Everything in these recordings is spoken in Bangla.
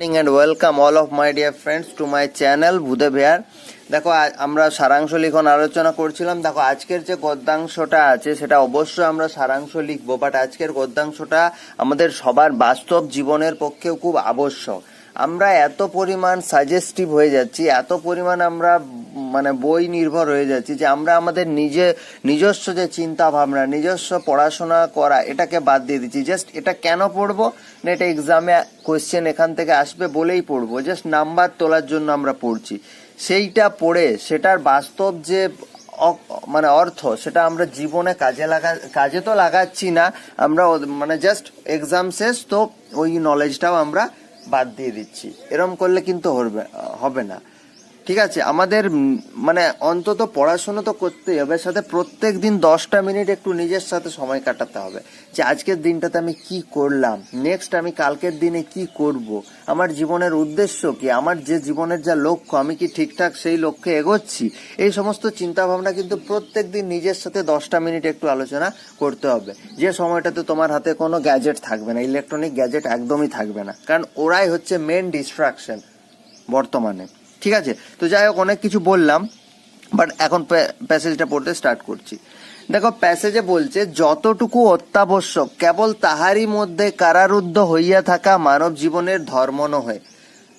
morning and welcome all of my dear friends to my channel ভূদে বিহার দেখো আমরা সারাংশ লিখন আলোচনা করছিলাম। দেখো, আজকের যে গদ্যাংশটা আছে, সেটা অবশ্যই আমরা সারাংশ লিখব বাট আজকের গদ্যাংশটা আমাদের সবার বাস্তব জীবনের পক্ষেও খুব আবশ্যক। আমরা এত পরিমাণ সাজেস্টিভ হয়ে যাচ্ছি, এত পরিমাণ আমরা মানে বই নির্ভর হয়ে যাচ্ছি যে আমরা আমাদের নিজে, নিজস্ব যে চিন্তা ভাবনা নিজস্ব পড়াশোনা করা, এটাকে বাদ দিয়ে দিচ্ছি। জাস্ট এটা কেন পড়ব? না, এটা এক্সামে কোয়েশ্চেন এখান থেকে আসবে বলেই পড়ব। জাস্ট নাম্বার তোলার জন্য আমরা পড়ছি। সেইটা পড়ে সেটার বাস্তব যে মানে অর্থ, সেটা আমরা জীবনে কাজে লাগা, কাজে তো লাগাচ্ছি না। আমরা মানে জাস্ট এক্সাম শেষ, তো ওই নলেজটাও আমরা বাদ দিয়ে দিচ্ছি। এরম করলে কিন্তু হবে না। ঠিক আছে, আমাদের মানে অন্তত পড়াশোনা তো করতেই হবে সাথে প্রত্যেক দিন দশটা মিনিট একটু নিজের সাথে সময় কাটাতে হবে। যে আজকের দিনটাতে আমি কি করলাম নেক্সট আমি কালকের দিনে কি করব, আমার জীবনের উদ্দেশ্য কি, আমার যে জীবনের যা লক্ষ্য, আমি কি ঠিকঠাক সেই লক্ষ্যে এগোচ্ছি, এই সমস্ত চিন্তা ভাবনা কিন্তু প্রত্যেক দিন নিজের সাথে দশটা মিনিট একটু আলোচনা করতে হবে। যে সময়টাতে তোমার হাতে কোনো গ্যাজেট থাকবে না ইলেকট্রনিক গ্যাজেট একদমই থাকবে না, কারণ ওরাই হচ্ছে মেন ডিস্ট্রাকশন বর্তমানে। ঠিক আছে? তো যাই হোক, অনেক কিছু বললাম বাট এখন প্যাসেজটা পড়তে স্টার্ট করছি। দেখো প্যাসেজে বলছে, যতটুকু অত্যাবশ্যক, কেবল তাহারই মধ্যে কারারুদ্ধ হইয়া থাকা মানব জীবনের ধর্ম নহে।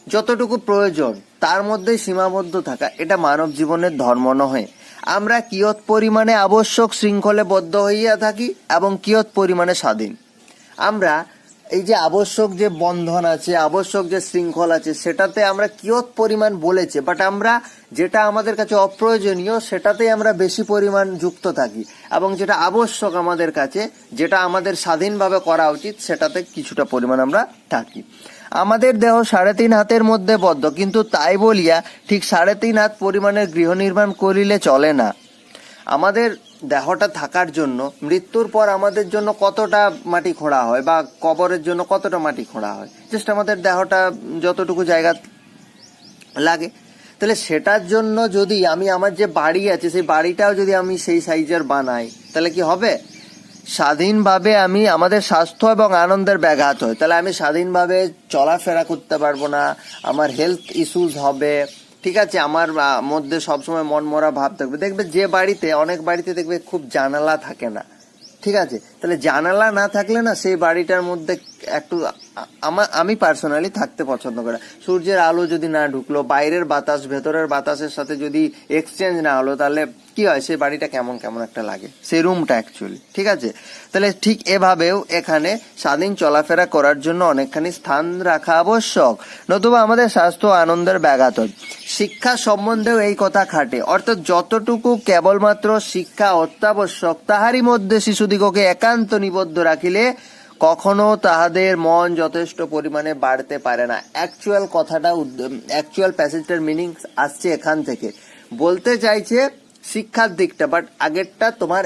যতটুকু প্রয়োজন, তার মধ্যে সীমাবদ্ধ থাকা, এটা মানব জীবনের ধর্ম নহে। আমরা কিয়ত পরিমাণে আবশ্যক শৃঙ্খলে বদ্ধ হইয়া থাকি এবং কিয়ত পরিমাণে স্বাধীন। আমরা এই যে আবশ্যক যে বন্ধন আছে, আবশ্যক যে শৃঙ্খল আছে, সেটাতে আমরা কিয়ত পরিমাণ বলেছে বাট আমরা যেটা আমাদের কাছে অপ্রয়োজনীয়, সেটাতেই আমরা বেশি পরিমাণ যুক্ত থাকি। এবং যেটা আবশ্যক আমাদের কাছে, যেটা আমাদের স্বাধীনভাবে করা উচিত, সেটাতে কিছুটা পরিমাণ আমরা থাকি। আমাদের দেহ সাড়ে তিন হাতের মধ্যে বদ্ধ, কিন্তু তাই বলিয়া ঠিক সাড়ে তিন হাত পরিমাণের গৃহ নির্মাণ করিলে চলে না। আমাদের দেহটা থাকার জন্য মৃত্যুর পর আমাদের জন্য কতটা মাটি খোঁড়া হয় বা কবরের জন্য কতটা মাটি খোঁড়া হয়? জাস্ট আমাদের দেহটা যতটুকু জায়গা লাগে। তাহলে সেটার জন্য যদি আমি আমার যে বাড়ি আছে, সেই বাড়িটাও যদি আমি সেই সাইজের বানাই, তাহলে কি হবে? স্বাধীনভাবে আমি আমাদের স্বাস্থ্য এবং আনন্দের ব্যাঘাত হয়। তাহলে আমি স্বাধীনভাবে চলাফেরা করতে পারব না, আমার হেলথ ইস্যুস হবে ঠিক আছে, আমার মধ্যে সবসময় মনমরা ভাব থাকবে। দেখবে যে বাড়িতে, অনেক বাড়িতে দেখবে খুব জানালা থাকে না। ঠিক আছে? তাহলে জানালা না থাকলে না সেই বাড়িটার মধ্যে একটু আমার আমি পার্সোনালি থাকতে পছন্দ করি সূর্যের আলো যদি না ঢুকলো, বাইরের বাতাস, ভেতরের বাতাসের সাথে যদি এক্সচেঞ্জ না হলো, তাহলে কি হয়? সেই বাড়িটা কেমন কেমন একটা লাগে। সেই রুমটা অ্যাকচুয়ালি ঠিক আছে? তাহলে ঠিক এভাবেও এখানে স্বাধীন চলাফেরা করার জন্য অনেকখানি স্থান রাখা আবশ্যক। নতুবা আমাদের স্বাস্থ্য আনন্দের ব্যাঘাত শিক্ষা সম্বন্ধেও এই কথা খাটে। অর্থাৎ যতটুকু কেবলমাত্র শিক্ষা অত্যাবশ্যক, তাহারই মধ্যে শিশুদিগকে একান্ত নিবদ্ধ রাখিলে কখনো তাহাদের মন যথেষ্ট পরিমাণে বাড়তে পারে না। অ্যাকচুয়াল কথাটা অ্যাকচুয়াল প্যাসেজটার মিনিং আসছে এখান থেকে। বলতে চাইছে শিক্ষার দিকটা বাট আগেরটা তোমার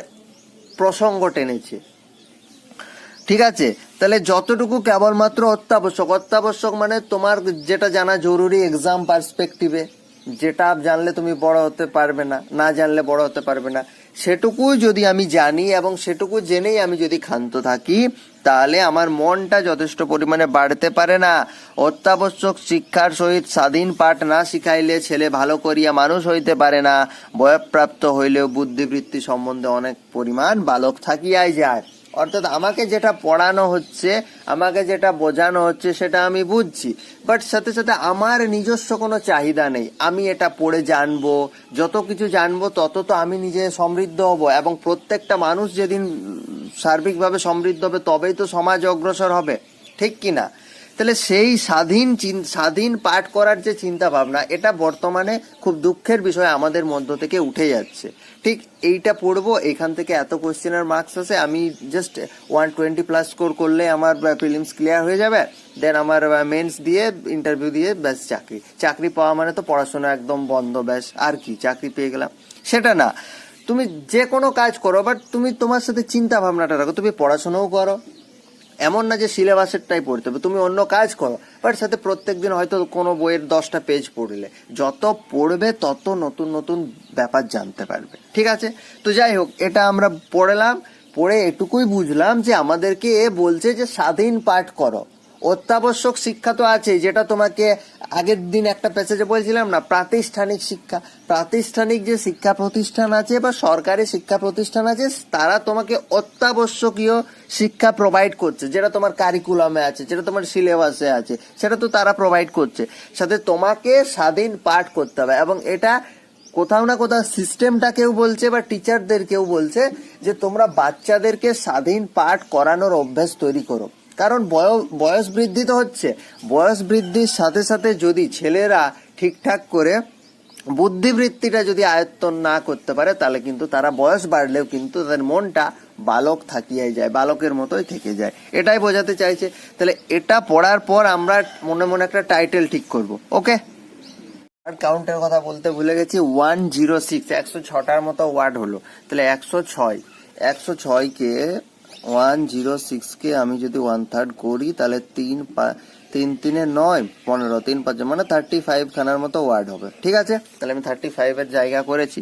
প্রসঙ্গ টেনেছে। ঠিক আছে? তাহলে যতটুকু কেবলমাত্র অত্যাবশ্যক অত্যাবশ্যক মানে তোমার যেটা জানা জরুরি এক্সাম পার্সপেক্টিভে যেটা জানলে তুমি বড় হতে পারবে না না জানলে বড় হতে পারবে না। সেটুকুই যদি আমি জানি এবং সেটুকু জেনেই আমি যদি ক্ষান্ত থাকি, তাহলে আমার মনটা যথেষ্ট পরিমাণে বাড়তে পারে না। অত্যাবশ্যক শিক্ষার সহিত স্বাধীন পাঠ না শিখাইলে ছেলে ভালো করিয়া মানুষ হইতে পারে না। বয়প্রাপ্ত হইলেও বুদ্ধিবৃত্তি সম্বন্ধে অনেক পরিমাণ বালক থাকিয়াই যায়। অর্থাৎ আমাকে যেটা পড়ানো হচ্ছে, আমাকে যেটা বোঝানো হচ্ছে, সেটা আমি বুঝছি। বাট সাথে সাথে আমার নিজস্ব কোনো চাহিদা নেই। আমি এটা পড়ে জানব, যত কিছু জানব, তত তো আমি নিজে সমৃদ্ধ হব। এবং প্রত্যেকটা মানুষ যেদিন সার্বিকভাবে সমৃদ্ধ হবে, তবেই তো সমাজ অগ্রসর হবে। ঠিক কি না তাহলে সেই স্বাধীন স্বাধীন পাঠ করার যে চিন্তা ভাবনা এটা বর্তমানে খুব দুঃখের বিষয় আমাদের মধ্য থেকে উঠে যাচ্ছে। ঠিক এইটা পড়ব, এখান থেকে এত কোশ্চেনের মার্কস আছে আমি just one twenty plus score করলে আমার ফিলিমস ক্লিয়ার হয়ে যাবে দেন আমার মেন্স দিয়ে ইন্টারভিউ দিয়ে ব্যাস চাকরি। চাকরি পাওয়া মানে তো পড়াশোনা একদম বন্ধ, ব্যাস, আর কি, চাকরি পেয়ে গেলাম। সেটা না। তুমি যে কোনো কাজ করো বাট তুমি তোমার সাথে চিন্তা ভাবনাটা রাখো, তুমি পড়াশোনাও করো এমন না যে সিলেবাসেরটাই পড়তে হবে, তুমি অন্য কাজ করো। বাট সাথে প্রত্যেক দিন হয়তো কোনো বইয়ের দশটা পেজ পড়লে। যত পড়বে, তত নতুন নতুন ব্যাপার জানতে পারবে। ঠিক আছে? তো যাই হোক, এটা আমরা পড়লাম, পড়ে এটুকুই বুঝলাম যে আমাদেরকে এ বলছে যে স্বাধীন পাঠ করো। অত্যাবশ্যক শিক্ষা তো আছে যেটা তোমাকে আগের দিন একটা প্যাসেজে বলছিলাম না, প্রাতিষ্ঠানিক শিক্ষা। প্রাতিষ্ঠানিক যে শিক্ষা প্রতিষ্ঠান আছে বা সরকারি শিক্ষা প্রতিষ্ঠান আছে, তারা তোমাকে অত্যাবশ্যকীয় শিক্ষা প্রোভাইড করছে, যেটা তোমার কারিকুলামে আছে, যেটা তোমার সিলেবাসে আছে, সেটা তো তারা প্রোভাইড করছে। সাথে তোমাকে স্বাধীন পাঠ করতে হবে এবং এটা কোথাও না কোথাও সিস্টেমটা কেউ বলছে বা টিচারদের কেউ বলছে যে তোমরা বাচ্চাদেরকে স্বাধীন পাঠ করানোর অভ্যাস তৈরি করো। কারণ বয়স বৃদ্ধি তো হচ্ছে। বয়স বৃদ্ধির সাথে সাথে যদি ছেলেরা ঠিকঠাক করে বুদ্ধিবৃত্তিটা যদি আয়ত্তন না করতে পারে, তাহলে কিন্তু তারা বয়স বাড়লেও কিন্তু তাদের মনটা বালক থাকিয়াই যায়, বালকের মতোই থেকে যায়। এটাই বোঝাতে চাইছে। তাহলে এটা পড়ার পর আমরা মনে মনে একটা টাইটেল ঠিক করব ওকে ওয়ার্ড কাউন্টের কথা বলতে ভুলে গেছি ওয়ান জিরো সিক্স একশো ছটার মতো ওয়ার্ড হলো। তাহলে একশো ছয়, একশো ছয়কে ওয়ান জিরো সিক্সকে আমি যদি ওয়ান থার্ড করি, তাহলে তিন তিন তিনে নয়, পনেরো। তিন পাঁচ মানে থার্টি ফাইভ খানার মতো ওয়ার্ড হবে। ঠিক আছে? তাহলে আমি থার্টি ফাইভের জায়গা করেছি।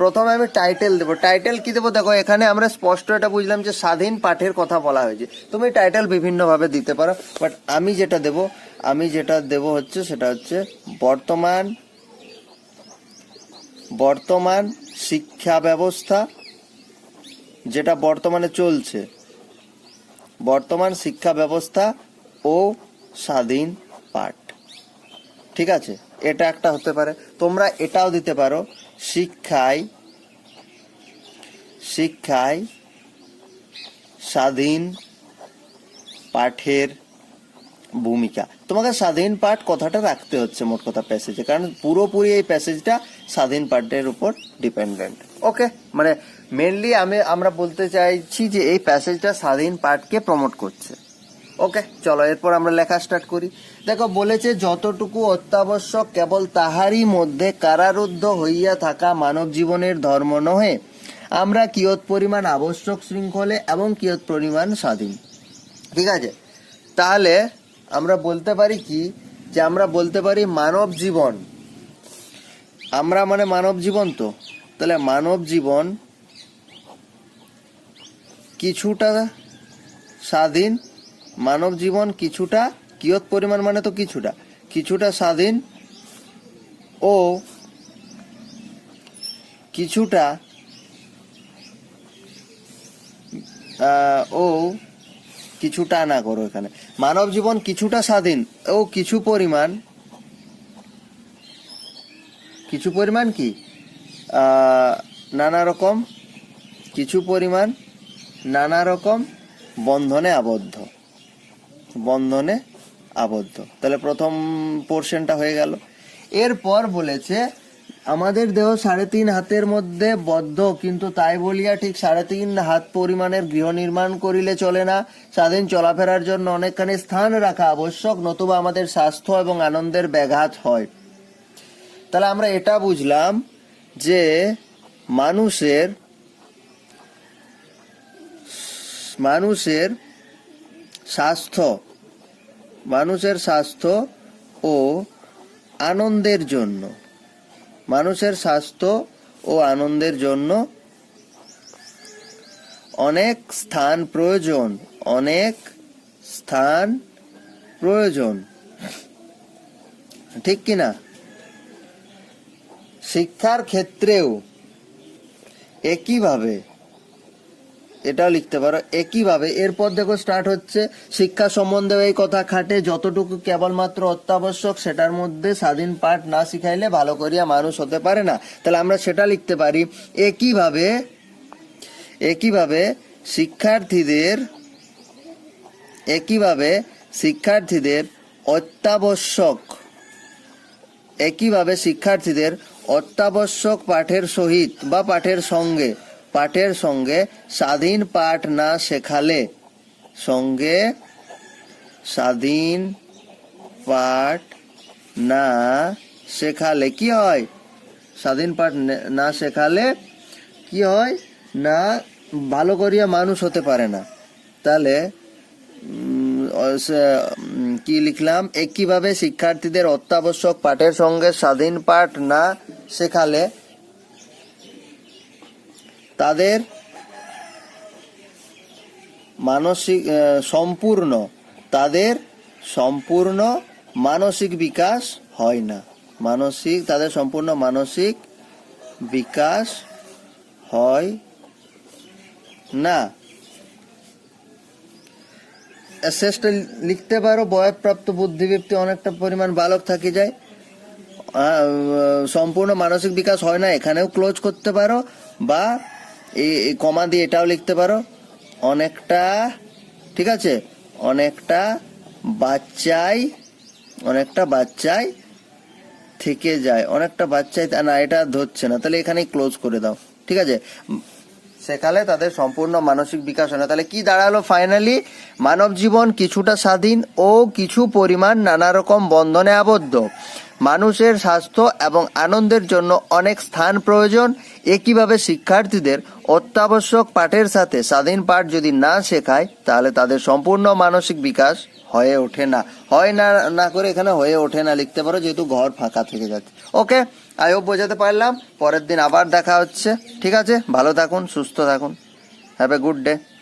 প্রথমে আমি টাইটেল দেবো। টাইটেল কি দেবো? দেখো, এখানে আমরা স্পষ্ট এটা বুঝলাম যে স্বাধীন পাঠের কথা বলা হয়েছে। তুমি টাইটেল বিভিন্নভাবে দিতে পারো বাট আমি যেটা দেব, আমি যেটা দেব হচ্ছে, সেটা হচ্ছে বর্তমান বর্তমান শিক্ষা ব্যবস্থা যেটা বর্তমানে চলছে। বর্তমান শিক্ষা ব্যবস্থা ও স্বাধীন পাঠ। ঠিক আছে? এটা একটা হতে পারে। তোমরা এটাও দিতে পারো। শিক্ষায় শিক্ষায় স্বাধীন পাঠের ভূমিকা। তোমাকে স্বাধীন পাঠ কথাটা রাখতে হচ্ছে মোট কথা প্যাসেজে কারণ পুরোপুরি এই প্যাসেজটা স্বাধীন পাঠের উপর ডিপেন্ডেন্ট ওকে মানে মেনলি আমি, আমরা বলতে চাইছি যে এই প্যাসেজটা স্বাধীন পাঠকে প্রমোট করছে। ওকে চলো, এরপর আমরা লেখা স্টার্ট করি। দেখো, বলেছে, যতটুকু অত্যাবশ্যক কেবল তাহারই মধ্যে কারারুদ্ধ হইয়া থাকা মানব জীবনের ধর্ম নহে, আমরা কিয়ত পরিমাণ আবশ্যক শৃঙ্খলে এবং কিয়ত পরিমাণ স্বাধীন। ঠিক আছে? তাহলে, আমরা বলতে পারি কি? যে আমরা বলতে পারি মানব জীবন। আমরা মানে মানব জীবন তো। তাহলে মানব জীবন কিছুটা স্বাধীন মানব জীবন, কিছুটা কিয়ত পরিমাণ মানে তো কিছুটা কিছুটা স্বাধীন ও কিছুটা ও কিছুটা না করো এখানে। মানব জীবন কিছুটা স্বাধীন ও কিছু পরিমাণ কিছু পরিমাণ কি? নানা রকম, কিছু পরিমাণ নানা রকম বন্ধনে আবদ্ধ। বন্ধনে আবদ্ধ। তাহলে প্রথম পোর্শনটা হয়ে গেল। এরপর বলেছে, আমাদের দেহ সাড়ে তিন হাতের মধ্যে বদ্ধ, কিন্তু তাই বলিয়া ঠিক সাড়ে তিন হাত পরিমাণের গৃহ নির্মাণ করিলে চলে না। স্বাধীন চলাফেরার জন্য অনেকখানি স্থান রাখা আবশ্যক, নতুবা আমাদের স্বাস্থ্য এবং আনন্দের ব্যাঘাত হয়। তাহলে আমরা এটা বুঝলাম যে মানুষের মানুষের স্বাস্থ্য মানুষের স্বাস্থ্য ও আনন্দের জন্য, মানুষের স্বাস্থ্য ও আনন্দের জন্য অনেক স্থান প্রয়োজন, অনেক স্থান প্রয়োজন। ঠিক কিনা শিক্ষার ক্ষেত্রেও একইভাবে এটাও লিখতে পারো। একইভাবে এরপর দেখো স্টার্ট হচ্ছে, শিক্ষা সম্বন্ধে এই কথা খাটে, যতটুকু কেবলমাত্র অত্যাবশ্যক সেটার মধ্যে স্বাধীন পাঠ না শিখাইলে ভালো করিয়া মানুষ হতে পারে না। তাহলে আমরা সেটা লিখতে পারি। একইভাবে একইভাবে শিক্ষার্থীদের একইভাবে শিক্ষার্থীদের অত্যাবশ্যক, একইভাবে শিক্ষার্থীদের অত্যাবশ্যক পাঠের সহিত বা পাঠের সঙ্গে পাঠের সঙ্গে স্বাধীন পাঠ না শেখালে, সঙ্গে স্বাধীন পাঠ না শেখালে কি হয়? স্বাধীন পাঠ নে- শেখালে কি হয়? না, ভালো করিয়া মানুষ হতে পারে না। তাহলে কি লিখলাম? একইভাবে শিক্ষার্থীদের অত্যাবশ্যক পাঠের সঙ্গে স্বাধীন পাঠ না শেখালে তাদের মানসিক সম্পূর্ণ, তাদের সম্পূর্ণ মানসিক বিকাশ হয় না। মানসিক, তাদের সম্পূর্ণ মানসিক বিকাশ হয় না। শেষটা লিখতে পারো বয়প্রাপ্ত বুদ্ধিবৃত্তি অনেকটা পরিমাণ বালক থাকি যায়। সম্পূর্ণ মানসিক বিকাশ হয় না, এখানেও ক্লোজ করতে পারো বা এই কমা দিয়ে এটাও লিখতে পারো। অনেকটা, ঠিক আছে? অনেকটা বাচ্চাই অনেকটা বাচ্চাই থেকে যায়। অনেকটা বাচ্চাই, না, এটা ধরছে না। তাহলে এখানেই ক্লোজ করে দাও। ঠিক আছে? সেকালে তাদের সম্পূর্ণ মানসিক বিকাশ হয় না। তাহলে কি দাঁড়াল ফাইনালি মানব জীবন কিছুটা স্বাধীন ও কিছু পরিমাণ নানা রকম বন্ধনে আবদ্ধ। মানুষের স্বাস্থ্য এবং আনন্দের জন্য অনেক স্থান প্রয়োজন। একইভাবে শিক্ষার্থীদের অত্যাবশ্যক পাঠের সাথে স্বাধীন পাঠ যদি না শেখায়, তাহলে তাদের সম্পূর্ণ মানসিক বিকাশ হয়ে ওঠে না। হয় না না করে এখানে হয়ে ওঠে না। লিখতে পারো যেহেতু ঘর ফাঁকা থেকে যাচ্ছে। ওকে আই বোঝাতে পারলাম। পরের দিন আবার দেখা হচ্ছে। ঠিক আছে? ভালো থাকুন, সুস্থ থাকুন। Have a good day